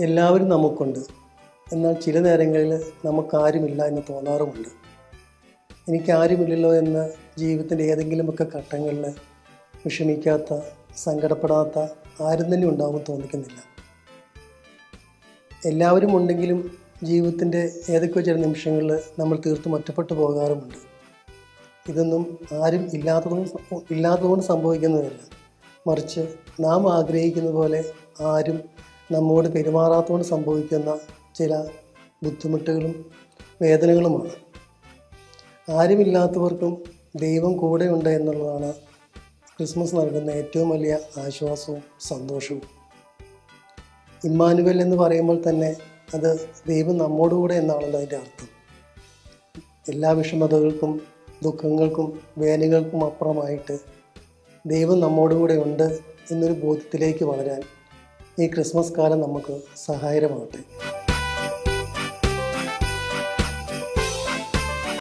എല്ലാവരും നമുക്കുണ്ട്. എന്നാൽ ചില നേരങ്ങളിൽ നമുക്കാരുമില്ല എന്ന് തോന്നാറുമുണ്ട്. എനിക്കാരുമില്ലല്ലോ എന്ന് ജീവിതത്തിന്റെ ഏതെങ്കിലുമൊക്കെ ഘട്ടങ്ങളിൽ വിഷമിക്കാത്ത സങ്കടപ്പെടാത്ത ആരും തന്നെ ഉണ്ടാവും തോന്നിക്കുന്നില്ല. എല്ലാവരും ഉണ്ടെങ്കിലും ജീവിതത്തിന്റെ ഏതൊക്കെയോ ചില നിമിഷങ്ങളിൽ നമ്മൾ തീർത്തും ഒറ്റപ്പെട്ടു പോകാറുമുണ്ട്. ഇതൊന്നും ആരും ഇല്ലാത്തതുകൊണ്ട് ഇല്ലാത്തതുകൊണ്ട് സംഭവിക്കുന്നതല്ല. മറിച്ച് നാം ആഗ്രഹിക്കുന്ന പോലെ ആരും നമ്മോട് പെരുമാറാത്തതുകൊണ്ട് സംഭവിക്കുന്ന ചില ബുദ്ധിമുട്ടുകളും വേദനകളുമാണ്. ആരുമില്ലാത്തവർക്കും ദൈവം കൂടെയുണ്ട് എന്നുള്ളതാണ് ക്രിസ്മസ് നൽകുന്ന ഏറ്റവും വലിയ ആശ്വാസവും സന്തോഷവും. ഇമ്മാനുവൽ എന്ന് പറയുമ്പോൾ തന്നെ അത് ദൈവം നമ്മോടുകൂടെ എന്നാണല്ലോ അതിന്റെ അർത്ഥം. എല്ലാ വിഷമതകൾക്കും ദുഃഖങ്ങൾക്കും വേദനകൾക്കും അപ്പുറമായിട്ട് ദൈവം നമ്മോടുകൂടെ ഉണ്ട് എന്നൊരു ബോധ്യത്തിലേക്ക് വളരാൻ ഈ ക്രിസ്മസ് കാലം നമുക്ക് സഹായകരമാകട്ടെ.